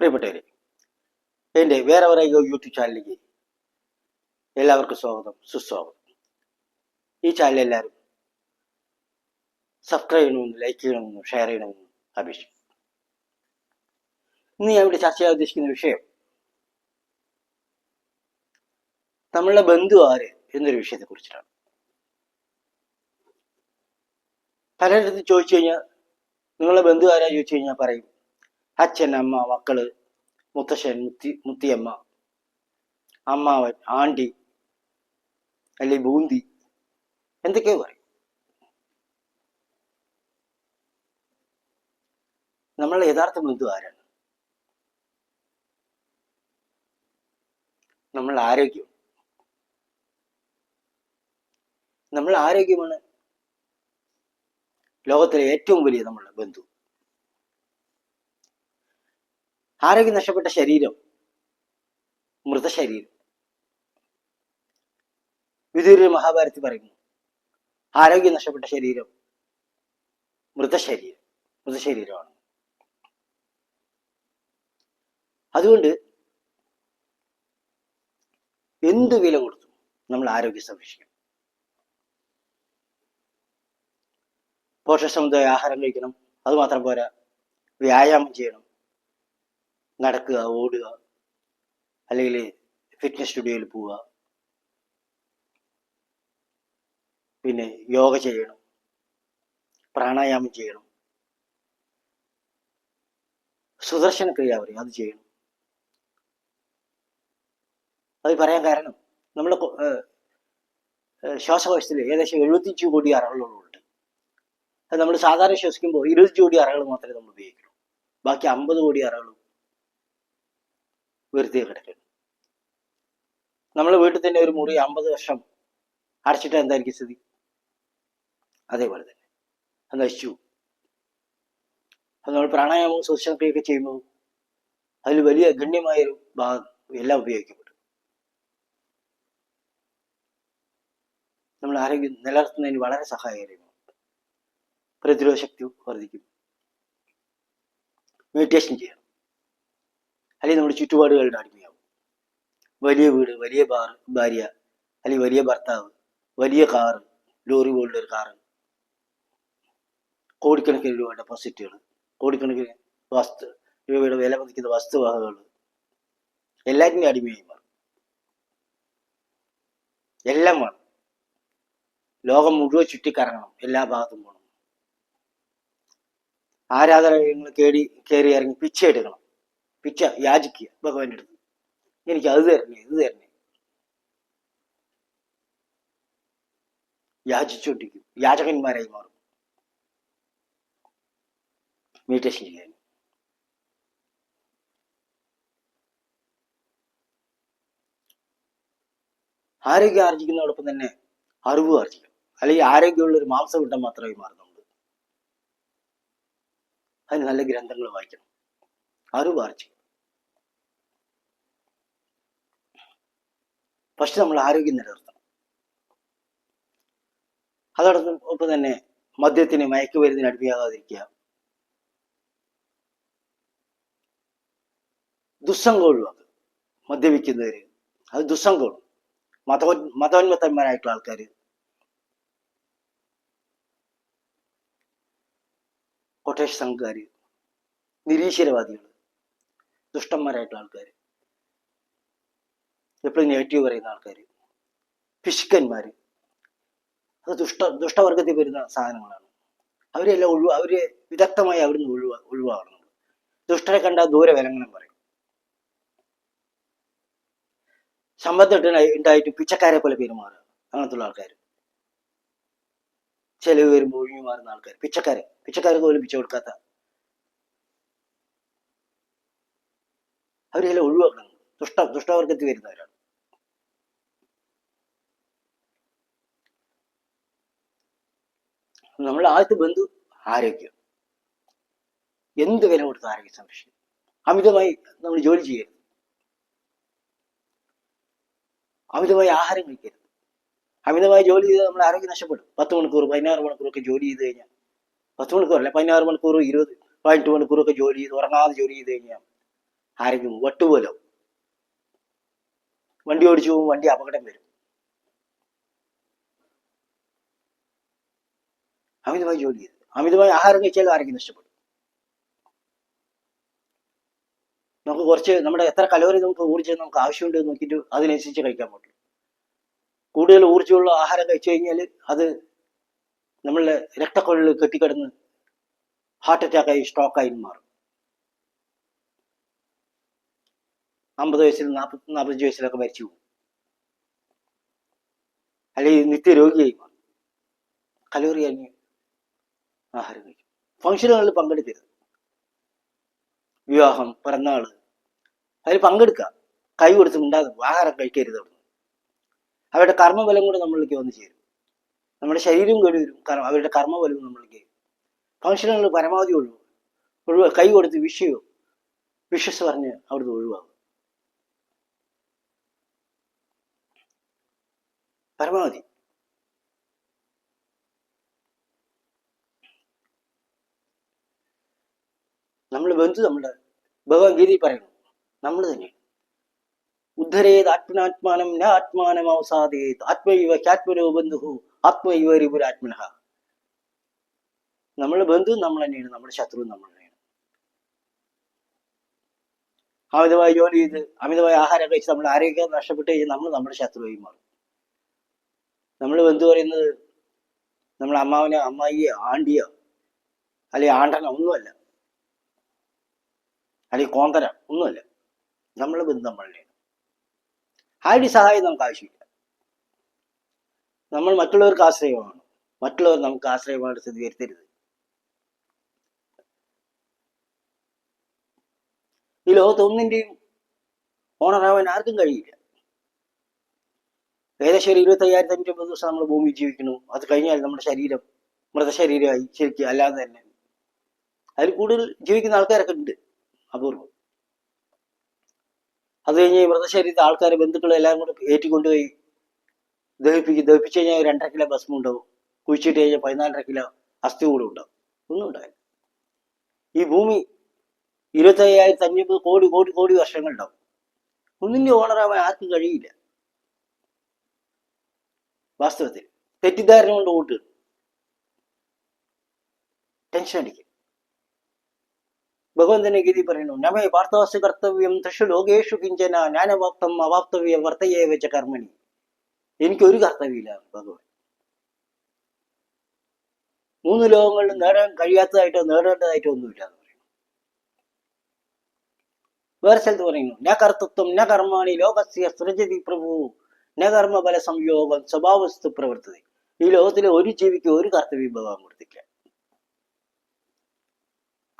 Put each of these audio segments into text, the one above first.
പ്രിയപ്പെട്ടവരെ എന്റെ വേറെ വേറെ യൂട്യൂബ് ചാനലിലേക്ക് എല്ലാവർക്കും സ്വാഗതം സുസ്വാഗതം. ഈ ചാനൽ എല്ലാവരും സബ്സ്ക്രൈബ് ചെയ്യണമെന്നും ലൈക്ക് ചെയ്യണമെന്നും ഷെയർ ചെയ്യണമെന്നും അപേക്ഷിക്കും ഇന്ന് ഞാൻ ഇവിടെ ചർച്ച ചെയ്യാൻ ഉദ്ദേശിക്കുന്ന വിഷയം നമ്മളുടെ ബന്ധു ആര് എന്നൊരു വിഷയത്തെ കുറിച്ചിട്ടാണ് പലരിടത്ത് ചോദിച്ചു കഴിഞ്ഞാൽ നിങ്ങളുടെ ബന്ധു ആരാ ചോദിച്ചു കഴിഞ്ഞാൽ പറയും. അച്ഛൻ അമ്മ മക്കൾ മുത്തശ്ശൻ മുത്തി മുത്തിയമ്മ അമ്മാവൻ ആണ്ടി അല്ലെങ്കിൽ ബൂന്തി എന്തൊക്കെയോ പറയും. നമ്മളെ യഥാർത്ഥ ബന്ധു ആരാണ് നമ്മൾ ആരോഗ്യം. നമ്മൾ ആരോഗ്യമാണ് ലോകത്തിലെ ഏറ്റവും വലിയ നമ്മളുടെ ബന്ധു. ആരോഗ്യം നഷ്ടപ്പെട്ട ശരീരം മൃതശരീരം. വിദൂര മഹാഭാരതി പറയുന്നു ആരോഗ്യം നഷ്ടപ്പെട്ട ശരീരം മൃതശരീരം മൃതശരീരമാണ്. അതുകൊണ്ട് എന്ത് വില കൊടുത്തു നമ്മൾ ആരോഗ്യം സംരക്ഷിക്കണം. പോഷകസമുദായ ആഹാരം കഴിക്കണം. അത് മാത്രം പോരാ. വ്യായാമം ചെയ്യണം. നടക്കുക ഓടുക. അല്ലെങ്കിൽ ഫിറ്റ്നസ് സ്റ്റുഡിയോയിൽ പോവുക. പിന്നെ യോഗ ചെയ്യണം. പ്രാണായാമം ചെയ്യണം. സുദർശന ക്രിയ പറയും. അത് ചെയ്യണം. അത് പറയാൻ കാരണം നമ്മൾ ശ്വാസകോശത്തിൽ ഏകദേശം എഴുപത്തിയഞ്ച് കോടി അറകളുണ്ട് നമ്മൾ സാധാരണ ശ്വസിക്കുമ്പോൾ ഇരുപത് കോടി അറകൾ മാത്രമേ നമ്മൾ ഉപയോഗിക്കുള്ളൂ ബാക്കി അമ്പത് കോടി അറകളും വെറുതെ കിടക്കുന്നു നമ്മളെ വീട്ടിൽ തന്നെ ഒരു മുറി അമ്പത് വർഷം അടച്ചിട്ട് എന്തായിരിക്കും സ്ഥിതി? അതേപോലെ തന്നെ. അത് നശിച്ചു നമ്മൾ പ്രാണായാമവും ശ്വസനക്രിയൊക്കെ ചെയ്യുമ്പോൾ അതിൽ വലിയ ഗണ്യമായൊരു ഭാഗം എല്ലാം ഉപയോഗിക്കപ്പെടും. നമ്മൾ ആരോഗ്യം നിലനിർത്തുന്നതിന് വളരെ സഹായകരമാണ്. പ്രതിരോധ ശക്തി വർദ്ധിക്കും. മെഡിറ്റേഷൻ ചെയ്യണം അല്ലെങ്കിൽ നമ്മുടെ ചുറ്റുപാടുകളുടെ അടിമയാവും. വലിയ വീട് വലിയ ബാർ ഭാര്യ അല്ലെങ്കിൽ വലിയ ഭർത്താവ് വലിയ കാറ് ലോറി പോലുള്ള ഒരു കാറ്. കോടിക്കണക്കിന് രൂപ ഡെപ്പോസിറ്റുകൾ കോടിക്കണക്കിന് വസ്തു രൂപയുടെ വില പതിക്കുന്ന വസ്തുവകകൾ. എല്ലാറ്റിന്റെ അടിമയായി മാറും. എല്ലാം വേണം. ലോകം മുഴുവൻ ചുറ്റിക്കറങ്ങണം എല്ലാ ഭാഗത്തും ആരാധനാലയങ്ങൾ കയറി കയറി ഇറങ്ങി പിച്ച എടുക്കണം. പിച്ച യാചിക്കുക ഭഗവാന്റെ അടുത്ത്. എനിക്ക് അത് തരണേ ഇത് തരണേ. യാചിച്ചുകൊണ്ടിരിക്കും. യാചകന്മാരായി മാറും. മെഡിറ്റേഷൻ ചെയ്യാൻ. ആരോഗ്യം ആർജിക്കുന്നതോടൊപ്പം തന്നെ അറിവ് ആർജിക്കണം. അല്ലെങ്കിൽ ആരോഗ്യമുള്ള ഒരു മാംസവിട്ടം മാത്രമേ മാറും നമ്മൾ അതിന് നല്ല ഗ്രന്ഥങ്ങൾ വായിക്കണം. അറിവ് ആർജിക്കണം ഫസ്റ്റ് നമ്മൾ ആരോഗ്യം നിലനിർത്തണം. അതോടൊപ്പം ഒപ്പം തന്നെ മദ്യത്തിന് മയക്കുമരുന്നിന് അടിമയാകാതിരിക്കുക. ദുസ്സംഗം ഒഴിവാക്കുക. മദ്യപിക്കുന്നവര് അത് ദുസ്സംഗമാണ് മതോ മതോന്മത്തന്മാരായിട്ടുള്ള ആൾക്കാർ കൊട്ടേഷ് സംഘക്കാർ നിരീശ്വരവാദികൾ ദുഷ്ടന്മാരായിട്ടുള്ള ആൾക്കാർ എപ്പോഴും നെഗറ്റീവ് പറയുന്ന ആൾക്കാർ പിശുക്കന്മാർ അത് ദുഷ്ട ദുഷ്ടവർഗത്തിൽ വരുന്ന സാധനങ്ങളാണ്. അവരെല്ലാം ഒഴിവ് അവരെ വിദഗ്ധമായി അവിടുന്ന് ഒഴിവാ ഒഴിവാകണം. ദുഷ്ടരെ കണ്ടാൽ ദൂരെ വിലങ്ങണം പറയും സമ്പത്ത് ഉണ്ടായിട്ട് പിച്ചക്കാരെ പോലെ പെരുമാറുക. അങ്ങനത്തുള്ള ആൾക്കാർ ചെലവ് വരുമ്പോൾ ഒഴിഞ്ഞു മാറുന്ന ആൾക്കാർ പിച്ചക്കാരെ. പിച്ചക്കാർക്ക് പോലും പിച്ച കൊടുക്കാത്ത. അവരെല്ലാം ഒഴിവാക്കണം. ദുഷ്ട ദുഷ്ടവർഗത്തിൽ വരുന്നവരാണ്. നമ്മൾ ആദ്യത്തെ ബന്ധു ആരോഗ്യം. എന്ത് വില കൊടുത്ത് ആരോഗ്യം സംരക്ഷിക്കും അമിതമായി നമ്മൾ ജോലി ചെയ്യരുത്. അമിതമായി ആഹാരം കഴിക്കരുത്. അമിതമായി ജോലി ചെയ്ത് നമ്മൾ ആരോഗ്യം നഷ്ടപ്പെടും. പത്ത് മണിക്കൂർ പതിനാറ് മണിക്കൂർ ഒക്കെ ജോലി ചെയ്ത് കഴിഞ്ഞാൽ. പത്ത് മണിക്കൂർ അല്ല പതിനാറ് മണിക്കൂർ ഇരുപത് പതിനെട്ട് മണിക്കൂറൊക്കെ ജോലി ചെയ്ത് ഉറങ്ങാതെ ജോലി ചെയ്ത് കഴിഞ്ഞാൽ ആരെങ്കിലും വട്ടുപോലെ വണ്ടി ഓടിച്ചു പോകും വണ്ടി അപകടം വരും. അമിതമായി ജോലി ചെയ്ത്. അമിതമായി ആഹാരം കഴിച്ചാലും ആരെങ്കിലും നഷ്ടപ്പെടും. നമുക്ക് കുറച്ച് നമ്മുടെ എത്ര കലോറി നമുക്ക് ഊർജം നമുക്ക് ആവശ്യമുണ്ട് നോക്കിയിട്ട് അതിനനുസരിച്ച് കഴിക്കാൻ പറ്റും. കൂടുതൽ ഊർജമുള്ള ആഹാരം കഴിച്ചു കഴിഞ്ഞാൽ അത് നമ്മളുടെ രക്തക്കൊള്ളിൽ കെട്ടിക്കിടന്ന് ഹാർട്ട് അറ്റാക്കായി സ്ട്രോക്കായി മാറും. അമ്പത് വയസ്സിൽ നാൽപ്പത്തി നാൽപ്പത്തഞ്ച് വയസ്സിലൊക്കെ മരിച്ചു പോകും. അല്ലെങ്കിൽ നിത്യരോഗിയായി മാറും. കലോറി അഞ്ഞ് ആഹാരം കഴിക്കും. ഫംഗ്ഷനുകളിൽ പങ്കെടുക്കരുത്. വിവാഹം പിറന്നാൾ അതിൽ പങ്കെടുക്കുക. കൈ കൊടുത്ത് ഉണ്ടാകും ആഹാരം കഴിക്കരുത് അവിടുന്ന് അവരുടെ കർമ്മബലം കൂടെ നമ്മളിലേക്ക് വന്നു ചേരും. നമ്മുടെ ശരീരം കേടി വരും. കാരണം അവരുടെ കർമ്മബലവും നമ്മളിലേക്ക് ഫംഗ്ഷനുകൾ പരമാവധി ഒഴിവ് ഒഴിവ് കൈ കൊടുത്ത് വിഷയോ വിഷസ് പറഞ്ഞ് അവിടുന്ന് ഒഴിവാകും പരമാവധി. നമ്മൾ ബന്ധു നമ്മുടെ ഭഗവത്ഗീതയിൽ പറയുന്നു നമ്മൾ തന്നെയാണ് ഉദ്ധരേത് ആത്മനാത്മാനം ന ആത്മാനം അവസാദേത്. ആത്മൈവ ക്യാത്മനോ ബന്ധു ആത്മൈവ രിപുരാത്മന. നമ്മുടെ ബന്ധു നമ്മൾ തന്നെയാണ് നമ്മുടെ ശത്രു നമ്മൾ തന്നെയാണ് അമിതമായ ജോലി ചെയ്ത് അമിതമായ ആഹാരം കഴിച്ച് നമ്മൾ ആരോഗ്യം നഷ്ടപ്പെട്ട് കഴിഞ്ഞാൽ നമ്മൾ നമ്മുടെ ശത്രുവായി മാറും. നമ്മൾ ബന്ധു പറയുന്നത് നമ്മുടെ അമ്മാവനെ അമ്മായിയോ ആണ്ടിയോ അല്ലെങ്കിൽ ആണ്ടനോ ഒന്നുമല്ല. അല്ലെങ്കിൽ കോന്തര ഒന്നുമല്ല. നമ്മൾ ബന്ധു നമ്മളുടെ ആരുടെ സഹായം നമുക്ക് ആവശ്യമില്ല. നമ്മൾ മറ്റുള്ളവർക്ക് ആശ്രയമാണ്. മറ്റുള്ളവർ നമുക്ക് ആശ്രയമായിട്ട് സ്ഥിതി വരുത്തരുത് ഈ ലോകത്ത് ഒന്നിന്റെയും ഓണറാവാൻ ആർക്കും കഴിയില്ല. ഏകദേശം ഒരു ഇരുപത്തി അയ്യായിരത്തി അഞ്ഞൂറ്റമ്പത് ദിവസം നമ്മൾ ഭൂമി ജീവിക്കുന്നു. അത് കഴിഞ്ഞാൽ നമ്മുടെ ശരീരം മൃതശരീരമായി ശരിക്കും അല്ലാതെ തന്നെ. അതിൽ കൂടുതൽ ജീവിക്കുന്ന ആൾക്കാരൊക്കെ ഉണ്ട് അപൂർവം. അത് കഴിഞ്ഞ് മൃതശരീരത്തെ ആൾക്കാർ ബന്ധുക്കളും എല്ലാം കൂടെ ഏറ്റിക്കൊണ്ടുപോയി. ദഹിപ്പിക്കും ദഹിപ്പിച്ച് കഴിഞ്ഞാൽ രണ്ടര കിലോ ഭസ്മം ഉണ്ടാവും. കുഴിച്ചിട്ട് കഴിഞ്ഞാൽ പതിനാലര കിലോ അസ്ഥി കൂടെ ഉണ്ടാവും. ഒന്നും ഉണ്ടാവില്ല. ഈ ഭൂമി ഇരുപത്തി അയ്യായിരത്തി അഞ്ഞൂറ് കോടി കോടി കോടി വർഷങ്ങളുണ്ടാവും ഒന്നിന്റെ ഓണറാവാൻ ആർക്കും കഴിയില്ല. വാസ്തവത്തിൽ തെറ്റിദ്ധാരണ കൊണ്ട് വോട്ട് ടെൻഷൻ അടിക്കും. ഭഗവന്തനെ ഗീതി പറയുന്നു നമേ പാർത്ഥവസ് കർത്തവ്യം തൃശു ലോകേഷു കിഞ്ചന ജ്ഞാനവാപ്തം അവാപ്തവ്യ വർത്തയെ വെച്ച കർമ്മണി. എനിക്കൊരു കർത്തവ്യമില്ല ഭഗവാൻ. മൂന്ന് ലോകങ്ങളിലും നേടാൻ കഴിയാത്തതായിട്ടോ നേടേണ്ടതായിട്ടോ ഒന്നുമില്ല എന്ന് പറയുന്നു. വേറെ സ്ഥലത്ത് പറയുന്നു ന കർത്തൃത്വം ന കർമാണി ലോകസ്യ സൃജതി പ്രഭു ന കർമ്മബല സംയോഗം സ്വഭാവസ്തു പ്രവർത്തതി. ഈ ലോകത്തിലെ ഒരു ജീവിക്ക് ഒരു കർത്തവ്യം ഭഗവാൻ കൊടുത്തില്ല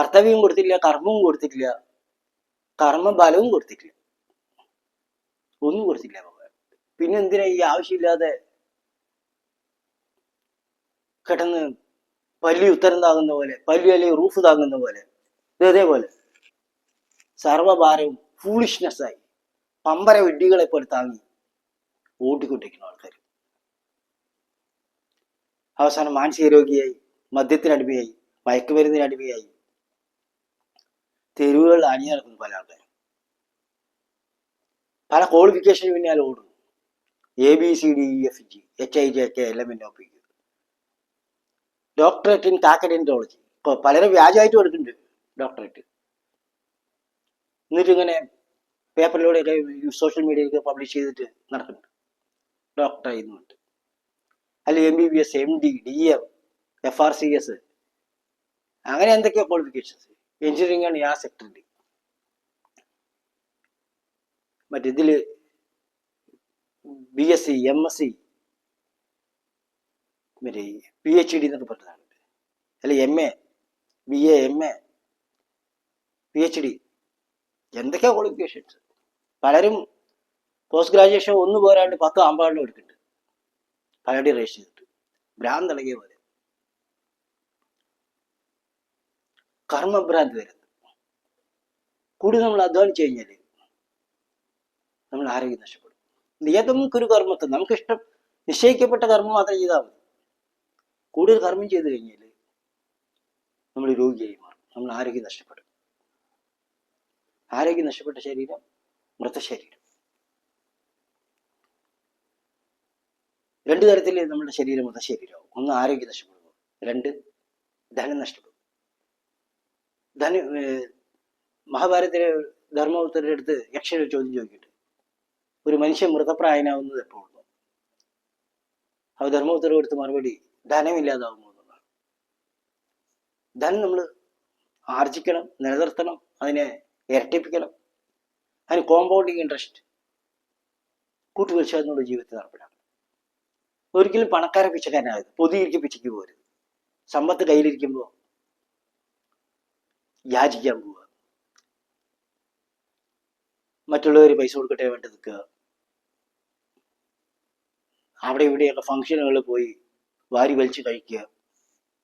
കർത്തവ്യം കൊടുത്തിട്ടില്ല കർമ്മവും കൊടുത്തിട്ടില്ല. കർമ്മബലവും കൊടുത്തിട്ടില്ല. ഒന്നും കൊടുത്തിട്ടില്ല ഭഗവാൻ പിന്നെ എന്തിനാ ഈ ആവശ്യമില്ലാതെ കിടന്ന് പല്ലി ഉത്തരം താകുന്ന പോലെ പല്ലി അല്ലെങ്കിൽ റൂഫ് താങ്ങുന്ന പോലെ ഇത് ഇതേപോലെ. സർവഭാരവും ഫൂളിഷ്നെസ് ആയി. പമ്പര വിഡ്ഢികളെ പോലെ താങ്ങി ഓട്ടിക്കൊണ്ടിരിക്കുന്ന ആൾക്കാർ അവസാനം മാനസിക രോഗിയായി മദ്യത്തിനടിമയായി മയക്കുമരുന്നിനടിമയായി തെരുവുകളിൽ അണിഞ്ഞു നടക്കുന്നു പല ആൾക്കാരും. പല ക്വാളിഫിക്കേഷന് പിന്നാലെ ഓടുന്നു A B C D E F G H I J K എല്ലാം പിന്നെ ഒപ്പിക്കും. ഡോക്ടറേറ്റ് ഇൻ കാക്കഡെന്റോളജി ഇപ്പോൾ പലരും വ്യാജമായിട്ട് കൊടുക്കുന്നുണ്ട് ഡോക്ടറേറ്റ് എന്നിട്ട് ഇങ്ങനെ പേപ്പറിലൂടെയൊക്കെ സോഷ്യൽ മീഡിയയിലൊക്കെ പബ്ലിഷ് ചെയ്തിട്ട് നടക്കുന്നുണ്ട്. ഡോക്ടർ ചെയ്യുന്നുണ്ട് അല്ലെ M B B S M D D M F R C S അങ്ങനെ എന്തൊക്കെയാണ് ക്വാളിഫിക്കേഷൻസ് എഞ്ചിനീയറിംഗ് ആണ് ആ സെക്ടറിൽ മറ്റിതിൽ B S C M S C മറ്റേ പി എച്ച് ഡി എന്നൊക്കെ പറഞ്ഞതാണ് അല്ലെ M A B A M A P H D എന്തൊക്കെയാ ക്വാളിഫിക്കേഷൻസ് പലരും പോസ്റ്റ് ഗ്രാജുവേഷൻ ഒന്ന് പോരാണ്ട് പത്ത് അമ്പാടിനും എടുക്കുന്നുണ്ട് പലരുടെയും രജിസ്റ്റർ ചെയ്തിട്ട്. ഭ്രാന്തളകിയ പോലെ. കർമ്മഭ്രാന്തി വരുന്നത് കൂടുതൽ നമ്മൾ അധ്വാനിച്ചു കഴിഞ്ഞാൽ നമ്മൾ ആരോഗ്യം നഷ്ടപ്പെടും. ഏതൊരു കർമ്മത്തെ നമുക്ക് ഇഷ്ടം നിശ്ചയിക്കപ്പെട്ട കർമ്മം മാത്രം ചെയ്താൽ മതി. കൂടുതൽ കർമ്മം ചെയ്തു കഴിഞ്ഞാൽ നമ്മൾ രോഗിയായി മാറും. നമ്മൾ ആരോഗ്യം നഷ്ടപ്പെടും. ആരോഗ്യം നഷ്ടപ്പെട്ട ശരീരം മൃതശരീരം. രണ്ടു തരത്തിൽ നമ്മുടെ ശരീരം മൃതശരീരമാവും. ഒന്ന് ആരോഗ്യം നഷ്ടപ്പെടുന്നു. രണ്ട് ധനം നഷ്ടപ്പെടും ധന മഹാഭാരത മഹാഭാരതത്തിലെ ധർമ്മപുത്രരുടെ അടുത്ത് യക്ഷൻ ഒരു ചോദ്യം ചോദിക്കട്ടെ. ഒരു മനുഷ്യൻ മൃതപ്രായനാവുന്നത് എപ്പോഴും അവ ധർമ്മപുത്ര കൊടുത്ത മറുപടി ധനമില്ലാതാവുന്നു എന്നുള്ളതാണ്. ധനം നമ്മൾ ആർജിക്കണം നിലനിർത്തണം അതിനെ ഇരട്ടിപ്പിക്കണം. അതിന് കോമ്പൗണ്ടിങ് ഇൻട്രസ്റ്റ് കൂട്ടുപരിശോധനയുടെ ജീവിതത്തിൽ നടപ്പിലാക്കണം. ഒരിക്കലും പണക്കാരെ പിച്ചക്കാരനാകരുത് പൊതിയിരിക്കെ പിച്ചയ്ക്ക് പോകരുത്. സമ്പത്ത് കയ്യിലിരിക്കുമ്പോൾ യാചിക്കാൻ പോവുക. മറ്റുള്ളവർ പൈസ കൊടുക്കട്ടെ വേണ്ടി നിൽക്കുക. അവിടെ ഇവിടെയൊക്കെ ഫംഗ്ഷനുകൾ പോയി വാരി വലിച്ച് കഴിക്കുക.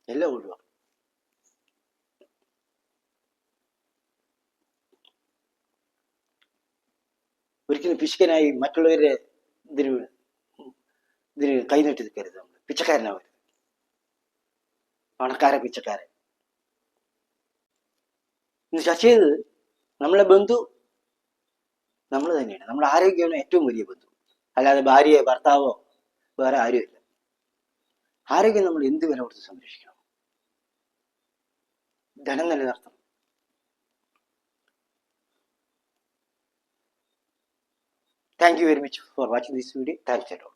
എല്ലാം ഒഴിവാക്കും ഒരിക്കലും പിശുക്കനായി മറ്റുള്ളവരെ ഇതിന് ഇതിന് കൈനീട്ടി നിൽക്കരുത് നമ്മൾ പിച്ചക്കാരനാവരുത്. പണക്കാരെ പിച്ചക്കാരൻ. ഇന്ന് ചർച്ച ചെയ്തത് നമ്മളെ ബന്ധു നമ്മൾ തന്നെയാണ്. നമ്മുടെ ആരോഗ്യമാണ് ഏറ്റവും വലിയ ബന്ധു. അല്ലാതെ ഭാര്യയോ ഭർത്താവോ വേറെ ആരുമില്ല. ആരോഗ്യം നമ്മൾ എന്ത് വില കൊടുത്ത് സംരക്ഷിക്കണം? ധനം നിലനിർത്തണം. Thank you very much for watching this video thanks a lot